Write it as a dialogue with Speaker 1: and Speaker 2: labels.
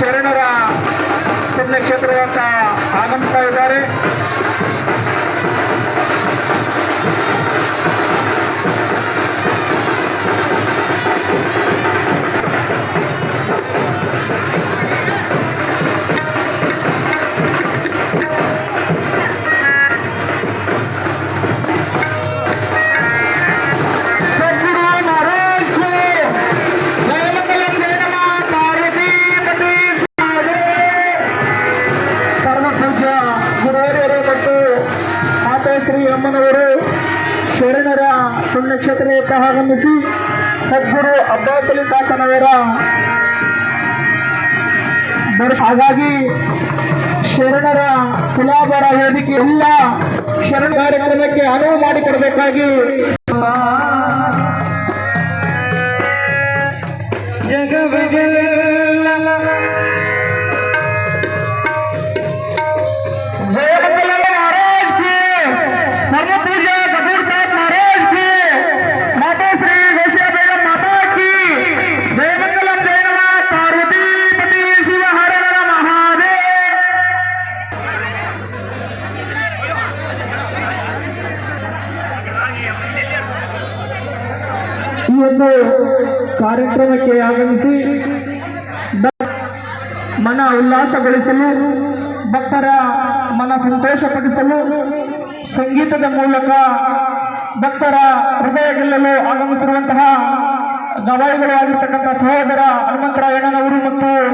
Speaker 1: ಶರಣರ ಪುಣ್ಯಕ್ಷೇತ್ರವಂತ ಆಗಮಿಸ್ತಾ ಇದ್ದಾರೆ. ಶ್ರೀ ಅಮ್ಮನವರು ಶರಣರ ಪುಣ್ಯಕ್ಷೇತ್ರಕ್ಕೆ ಆಗಮಿಸಿ ಸದ್ಗುರು ಅಬ್ಬಾಸಲಿ ತಾತನವರ ಹಾಗಾಗಿ ಶರಣರ ಕುಲಾಬರ ವೇದಿಕೆ ಎಲ್ಲ ಶರಣ ಕಾರ್ಯಕ್ರಮಕ್ಕೆ ಅನುವು ಮಾಡಿಕೊಡಬೇಕಾಗಿ ಜಗವಿಗೆ ಈ ಒಂದು ಕಾರ್ಯಕ್ರಮಕ್ಕೆ ಆಗಮಿಸಿ ಮನ ಉಲ್ಲಾಸಗೊಳಿಸಲು, ಭಕ್ತರ ಮನ ಸಂತೋಷಪಡಿಸಲು, ಸಂಗೀತದ ಮೂಲಕ ಭಕ್ತರ ಹೃದಯ ಗೆಲ್ಲಲು ಆಗಮಿಸಿರುವಂತಹ ಗವಾಯಿಗಳು ಆಗಿರ್ತಕ್ಕಂಥ ಸಹೋದರ ಹನುಮಂತರಾಯಣ್ಣನವರು ಮತ್ತು